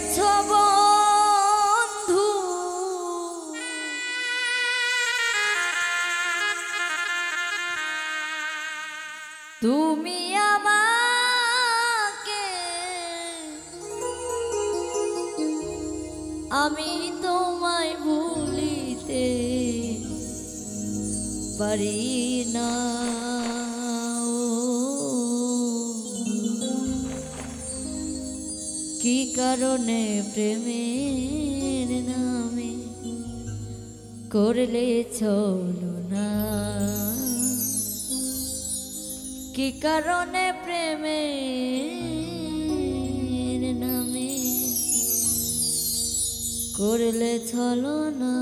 গেছো বন্ধু? তুমি আমাকে আমি তোমায় ভুলিতে পারি না। কারণে প্রেমের নামে করলে চলো না। কি কারণে প্রেমে নামে করলে চলো না?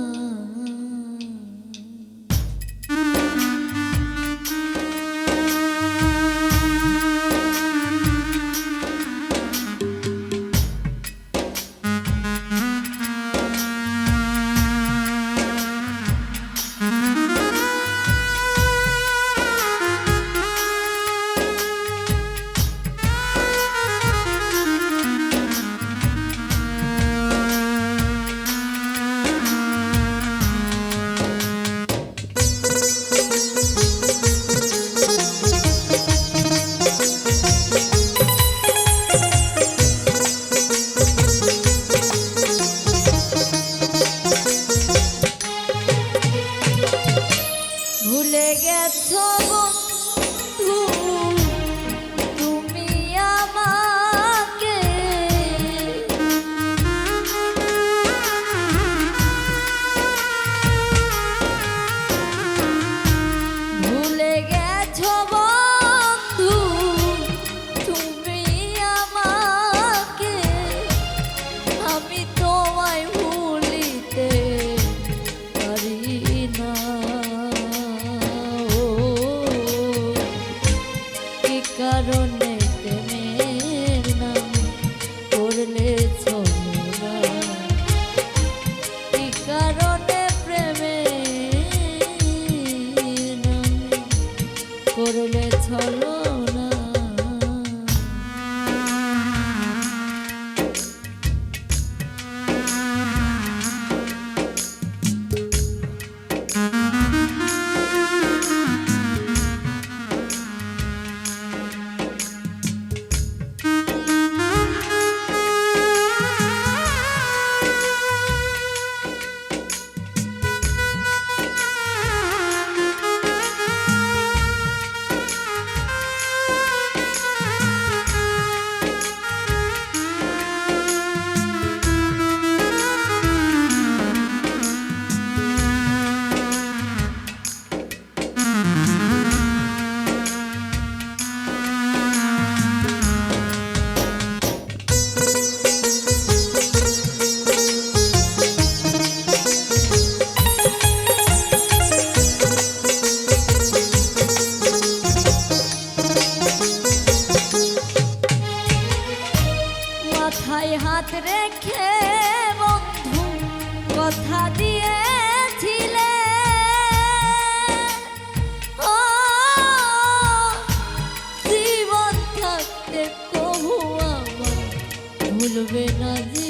ভুলবে না যে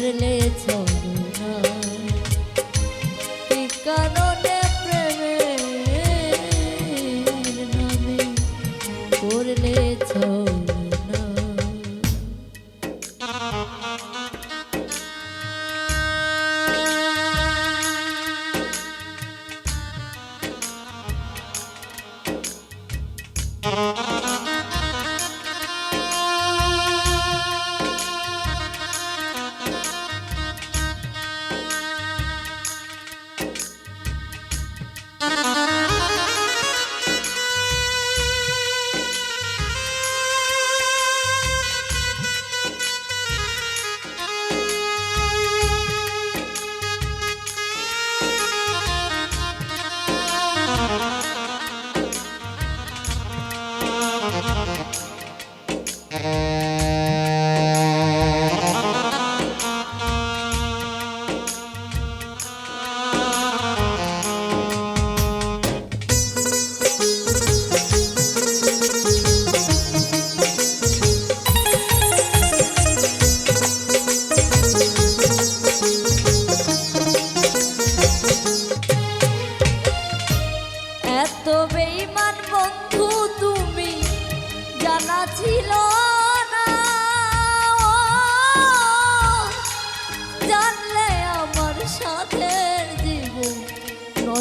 করলে চলে না কারণে প্রেমের নামে করলে চলে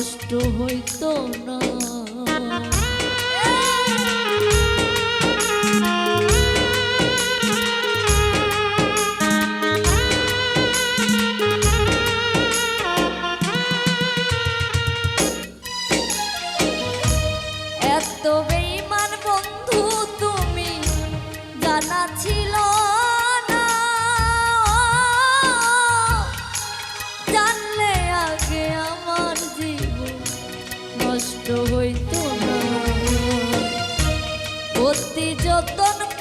নষ্ট হইত না। রতন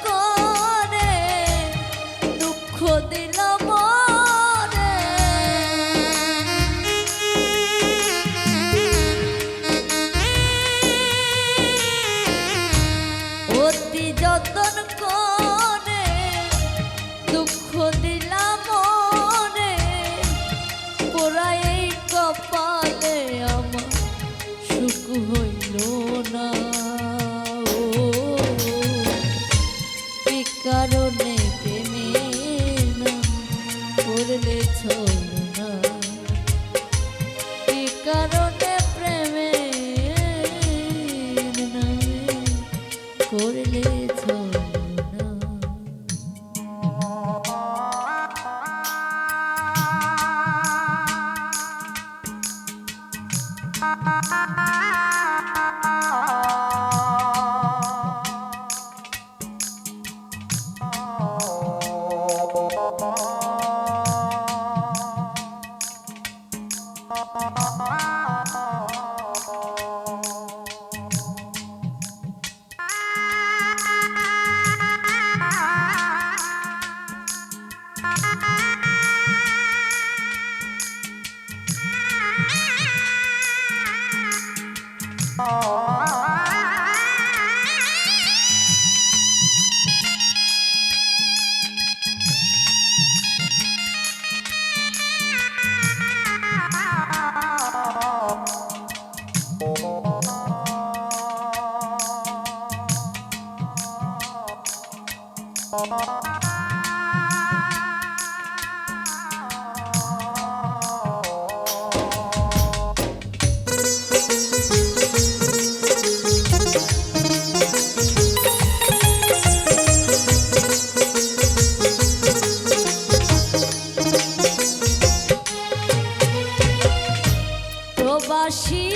love. 啊。she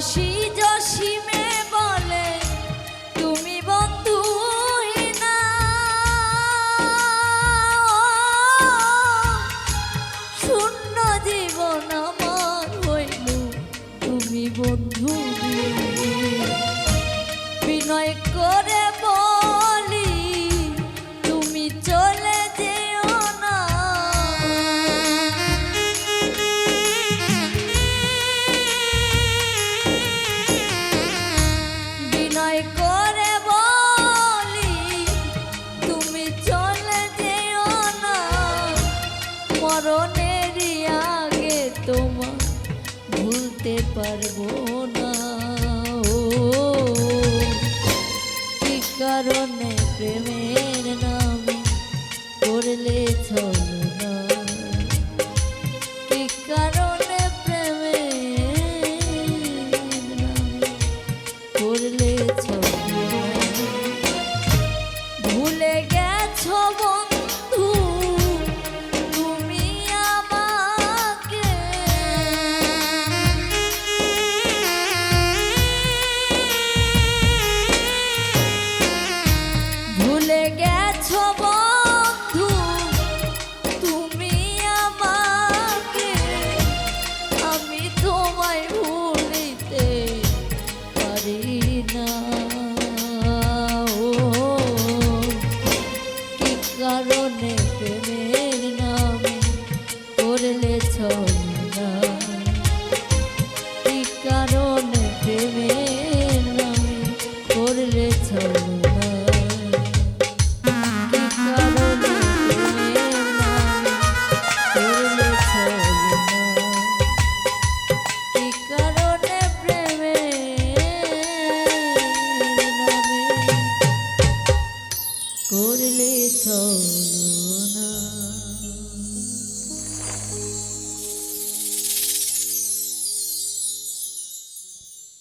she ভুলতে পারব না। ও কি কারণে প্রেমের নাম করলে ছলনা